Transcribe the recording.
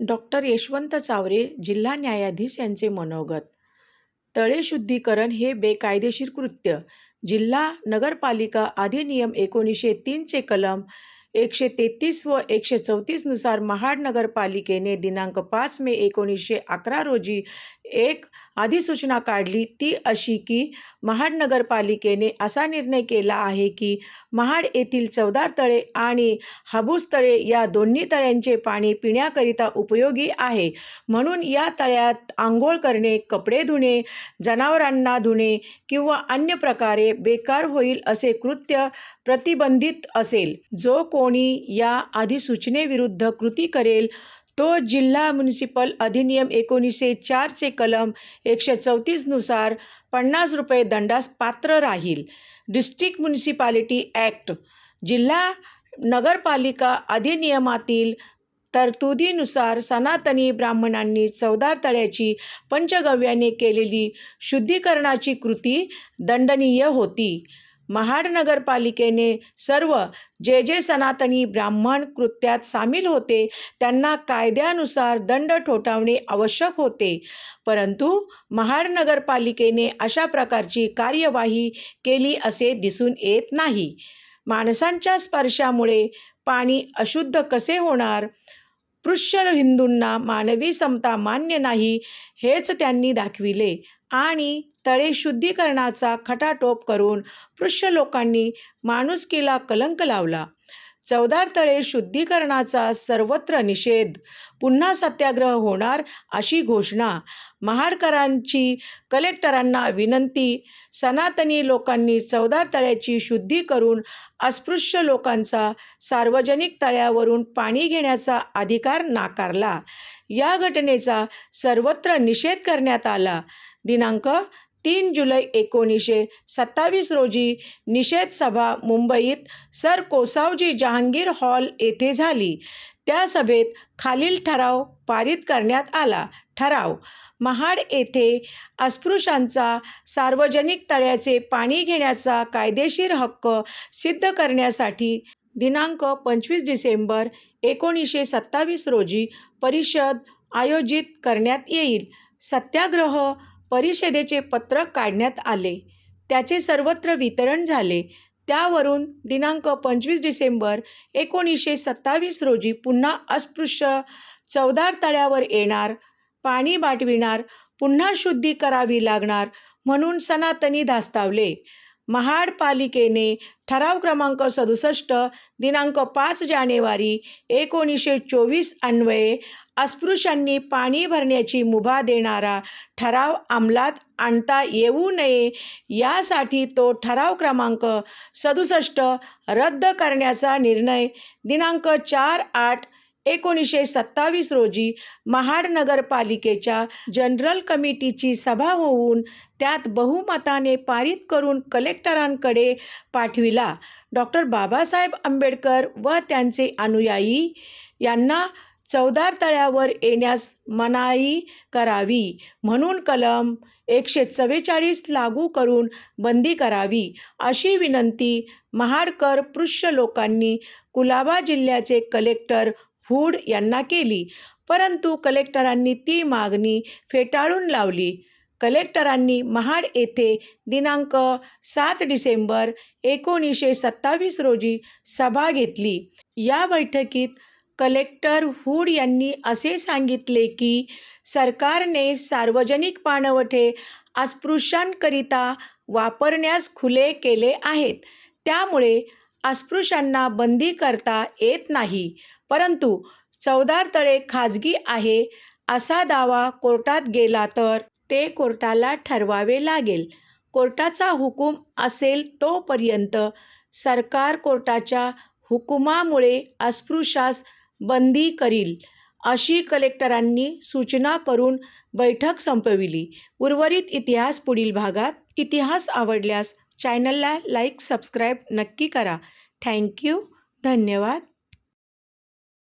Doctor Yashwant Chaware जिल्हा न्यायाधीश यांचे मनोगत. तळे शुद्धीकरण हे बेकायदेशीर कृत्य. जिल्हा नगरपालिका अधिनियम एकोणीसशे तीनचे कलम एकशे तेहतीस व एकशे चौतीसनुसार महाड नगरपालिकेने दिनांक पाच मे एकोणीसशे अकरा रोजी एक अधिसूचना काढली ती अशी की महाड नगरपालिकेने असा निर्णय केला आहे की महाड येथील चवदार तळे आणि हाबूस तळे या दोन्ही तळ्यांचे पाणी पिण्याकरिता उपयोगी आहे. म्हणून या तळ्यात आंघोळ करणे कपडे धुणे जनावरांना धुणे किंवा अन्य प्रकारे बेकार होईल असे कृत्य प्रतिबंधित असेल. जो कोणी या अधिसूचनेविरुद्ध कृती करेल तो जिल्हा म्युनिसिपल अधिनियम एकोणीसशे चारचे कलम एकशे चौतीसनुसार पन्नास रुपये दंडास पात्र राहील. डिस्ट्रिक्ट म्युनिसिपालिटी ॲक्ट जिल्हा नगरपालिका अधिनियमातील तरतुदीनुसार सनातनी ब्राह्मणांनी चवदार तळ्याची पंचगव्याने केलेली शुद्धीकरणाची कृती दंडनीय होती. महाड नगरपालिकेने सर्व जे जे सनातनी ब्राह्मण कृत्यात सामील होते त्यांना कायद्यानुसार दंड ठोठावणे आवश्यक होते. परंतु महाड नगरपालिकेने अशा प्रकारची कार्यवाही केली असे दिसून येत नाही. माणसांच्या स्पर्शामुळे पाणी अशुद्ध कसे होणार? पृश्य हिंदूंना मानवी समता मान्य नाही हेच त्यांनी दाखविले. आणि तळे शुद्धीकरणाचा खटाटोप करून पृश्य लोकांनी माणुसकीला कलंक लावला. चवदार तळे शुद्धीकरणाचा सर्वत्र निषेध. पुन्हा सत्याग्रह होणार अशी घोषणा. महाडकरांची कलेक्टरांना विनंती सनातनी लोकांनी चवदार तळ्याची शुद्धी करून अस्पृश्य लोकांचा सार्वजनिक तळ्यावरून पाणी घेण्याचा अधिकार नाकारला. या घटनेचा सर्वत्र निषेध करण्यात आला. दिनांक तीन जुलै एकोणीसशे सत्तावीस रोजी निषेध सभा मुंबईत सर कोसावजी जहांगीर हॉल येथे झाली. त्या सभेत खालील ठराव पारित करण्यात आला. ठराव महाड येथे अस्पृश्यांचा सार्वजनिक तळ्याचे पाणी घेण्याचा कायदेशीर हक्क सिद्ध करण्यासाठी दिनांक पंचवीस डिसेंबर एकोणीसशे सत्तावीस रोजी परिषद आयोजित करण्यात येईल. सत्याग्रह परिषदेचे पत्रक काढण्यात आले. त्याचे सर्वत्र वितरण झाले. त्यावरून दिनांक पंचवीस डिसेंबर एकोणीसशे सत्तावीस रोजी पुन्हा अस्पृश्य चवदार तळ्यावर येणार पाणी बाटविणार पुन्हा शुद्धी करावी लागणार म्हणून सनातनी धास्तावले. महाड पालिकेने ठराव क्रमांक सदुसष्ट दिनांक पाच जानेवारी एकोणीसशे चोवीस अन्वये अस्पृश्यांनी पाणी भरण्याची मुभा देणारा ठराव अंमलात आणता येऊ नये यासाठी तो ठराव क्रमांक सदुसष्ट रद्द करण्याचा निर्णय दिनांक चार आठ एकोणीसशे सत्तावीस रोजी महाड नगरपालिकेच्या जनरल कमिटीची सभा होऊन त्यात बहुमताने पारित करून कलेक्टरांकडे पाठविला. डॉक्टर बाबासाहेब आंबेडकर व त्यांचे अनुयायी यांना चौदार तळ्यावर येण्यास मनाई करावी म्हणून कलम एकशे चव्वेचाळीस लागू करून बंदी करावी अशी विनंती महाडकर पृश्य लोकांनी कुलाबा जिल्ह्याचे कलेक्टर हूड यांना केली. परंतु कलेक्टरांनी ती मागणी फेटाळून लावली. कलेक्टरांनी महाड येथे दिनांक सात डिसेंबर एकोणीसशे सत्तावीस रोजी सभा घेतली. या बैठकीत कलेक्टर हूड यांनी असे सांगितले की सरकारने सार्वजनिक पाणवठे अस्पृश्यांकरिता वापरण्यास खुले केले आहेत. त्यामुळे अस्पृश्यांना बंदी करता येत नाही. परंतु चवदार तळे खाजगी आहे असा दावा कोर्टात गेला तर ते कोर्टाला ठरवावे लागेल. कोर्टाचा हुकूम असेल तोपर्यंत सरकार कोर्टाच्या हुकुमामुळे अस्पृश्यास बंदी करील अशी कलेक्टरांनी सूचना करून बैठक संपविली. उर्वरित इतिहास पुढील भागात. इतिहास आवडल्यास चॅनलला लाईक सबस्क्राईब नक्की करा. थँक्यू. धन्यवाद.